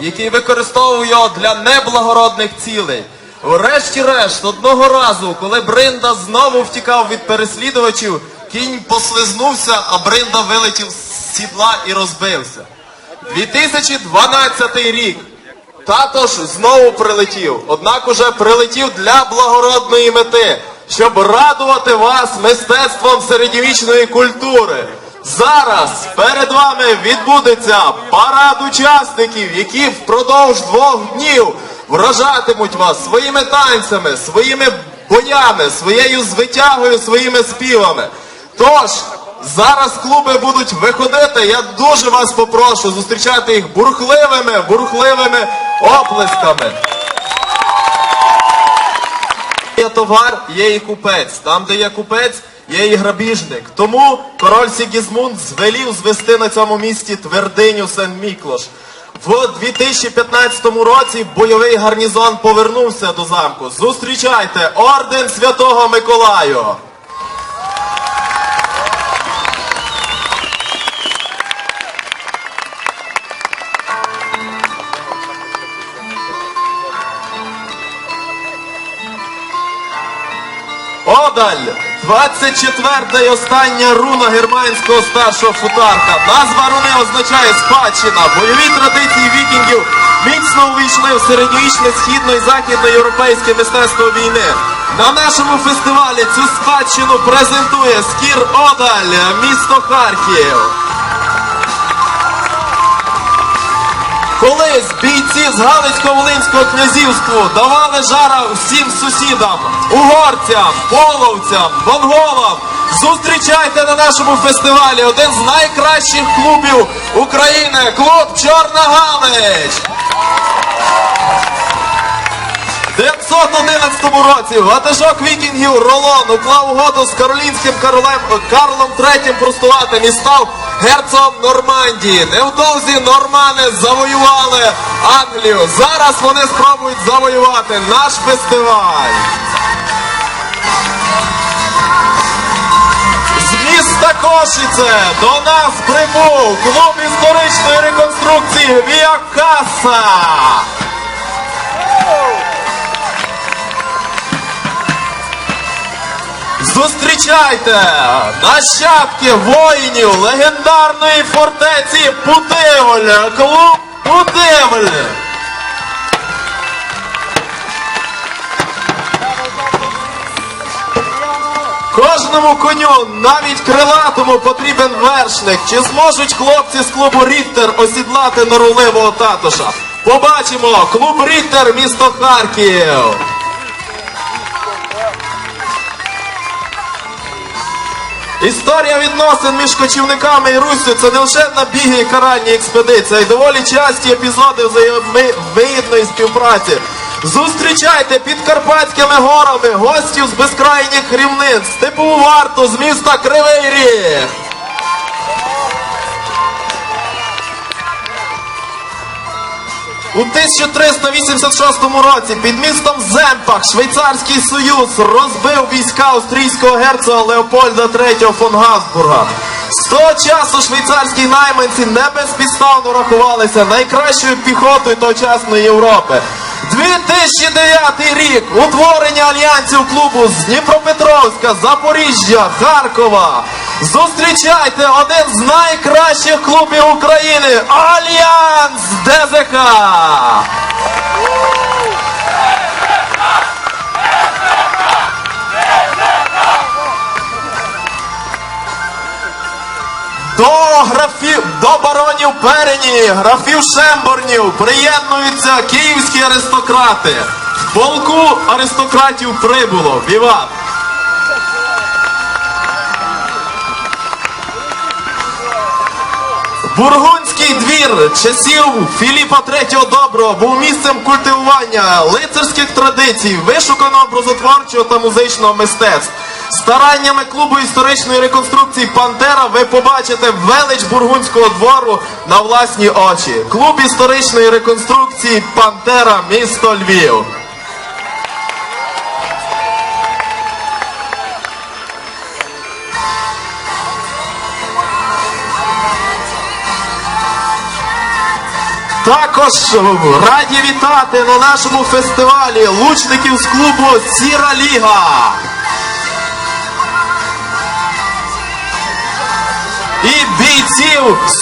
який використовував його для неблагородних цілей. Врешті-решт, одного разу, коли Бринда знову втікав від переслідувачів, кінь послизнувся, а Бринда вилетів з сідла і розбився. 2012 рік. Тато ж знову прилетів, однак уже прилетів для благородної мети, щоб радувати вас мистецтвом середньовічної культури. Зараз перед вами відбудеться парад учасників, які впродовж двох днів вражатимуть вас своїми танцями, своїми боями, своєю звитягою, своїми співами. Тож, зараз клуби будуть виходити. Я дуже вас попрошу зустрічати їх бурхливими, бурхливими оплесками. Є товар, є і купець. Там, де є купець, є і грабіжник. Тому король Сігізмунд звелів звести на цьому місці твердиню Сен-Міклош. В 2015 році бойовий гарнізон повернувся до замку. Зустрічайте орден Святого Миколаю. Одаль, 24 й остання руна германського старшого футарка. Назва руни означає спадщина. Бойові традиції вікінгів міцно увійшли в середньовічне східно і західноєвропейське мистецтво війни. На нашому фестивалі цю спадщину презентує Скір Одаль, місто Харків. Колись бійці з Галицько-Волинського князівства давали жара всім сусідам, угорцям, половцям, монголам. Зустрічайте на нашому фестивалі один з найкращих клубів України клуб Чорна Галич. В 911 році ватажок вікінгів Ролон уклав угоду з каролінським королем Карлом III простуватим і став герцогом Нормандії. Невдовзі нормани завоювали Англію. Зараз вони спробують завоювати наш фестиваль. З міста Кошице до нас прибув клуб історичної реконструкції Віакаса. Зустрічайте нащадки воїнів легендарної фортеці Путивль, клуб Путивль. Кожному коню, навіть крилатому, потрібен вершник. Чи зможуть хлопці з клубу Ріхтер осідлати норовливого татуша? Побачимо! Клуб Ріхтер, місто Харків. Історія відносин між кочівниками і Руссю це не лише набіги і каральні експедиції, а й доволі часті епізоди взаємовигідної співпраці. Зустрічайте під Карпатськими горами гостів з безкрайніх рівнин, степову варту з міста Кривий Ріг. У 1386 році під містом Земпах Швейцарський союз розбив війська австрійського герцога Леопольда III фон Габсбурга. З того часу швейцарські найманці не безпідставно рахувалися найкращою піхотою тогочасної Європи. 2009 рік утворення альянсів клубу з Дніпропетровська, Запоріжжя, Харкова. Зустрічайте один з найкращих клубів України Альянс ДЗК. До графів, до баронів Перені, графів Шемборнів приєднуються київські аристократи. В полку аристократів прибуло. Віват! Бургундський двір часів Філіпа III Доброго був місцем культивування лицарських традицій, вишуканого образотворчого та музичного мистецтв. Стараннями клубу історичної реконструкції Пантера ви побачите велич бургундського двору на власні очі. Клуб історичної реконструкції Пантера, місто Львів. Також раді вітати на нашому фестивалі лучників з клубу Сіра Ліга. І бійців